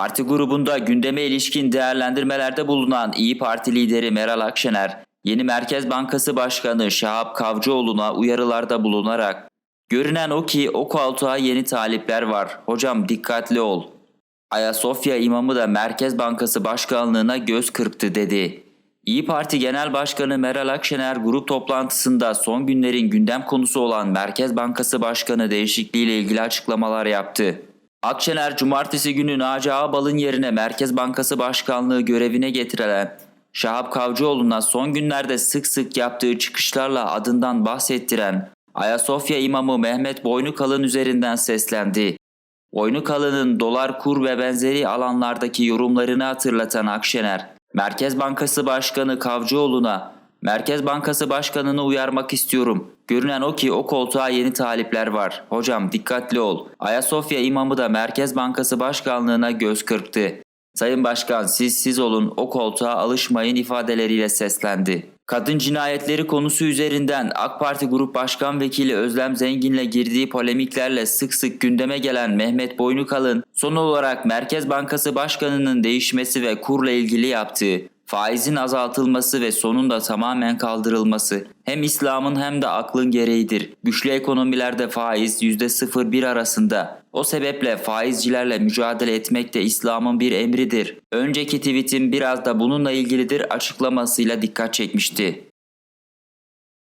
Parti grubunda gündeme ilişkin değerlendirmelerde bulunan İyi Parti lideri Meral Akşener, yeni Merkez Bankası Başkanı Şahap Kavcıoğlu'na uyarılarda bulunarak Görünen o ki o koltuğa yeni talipler var. Hocam dikkatli ol. Ayasofya imamı da Merkez Bankası Başkanlığına göz kırptı dedi. İyi Parti Genel Başkanı Meral Akşener grup toplantısında son günlerin gündem konusu olan Merkez Bankası Başkanı değişikliğiyle ilgili açıklamalar yaptı. Akşener cumartesi günü Naci Ağbal'ın yerine Merkez Bankası Başkanlığı görevine getirilen Şahap Kavcıoğlu'na son günlerde sık sık yaptığı çıkışlarla adından bahsettiren Ayasofya imamı Mehmet Boynukalın üzerinden seslendi. Boynukalın'ın dolar kur ve benzeri alanlardaki yorumlarını hatırlatan Akşener, Merkez Bankası Başkanı Kavcıoğlu'na Merkez Bankası Başkanı'nı uyarmak istiyorum. Görünen o ki o koltuğa yeni talipler var. Hocam dikkatli ol. Ayasofya imamı da Merkez Bankası Başkanlığına göz kırptı. Sayın Başkan siz siz olun o koltuğa alışmayın ifadeleriyle seslendi. Kadın cinayetleri konusu üzerinden AK Parti Grup Başkan Vekili Özlem Zengin'le girdiği polemiklerle sık sık gündeme gelen Mehmet Boynukalın son olarak Merkez Bankası Başkanı'nın değişmesi ve kurla ilgili yaptığı faizin azaltılması ve sonunda tamamen kaldırılması hem İslam'ın hem de aklın gereğidir. Güçlü ekonomilerde faiz %0-1 arasında. O sebeple faizcilerle mücadele etmek de İslam'ın bir emridir. Önceki tweetim biraz da bununla ilgilidir açıklamasıyla dikkat çekmişti.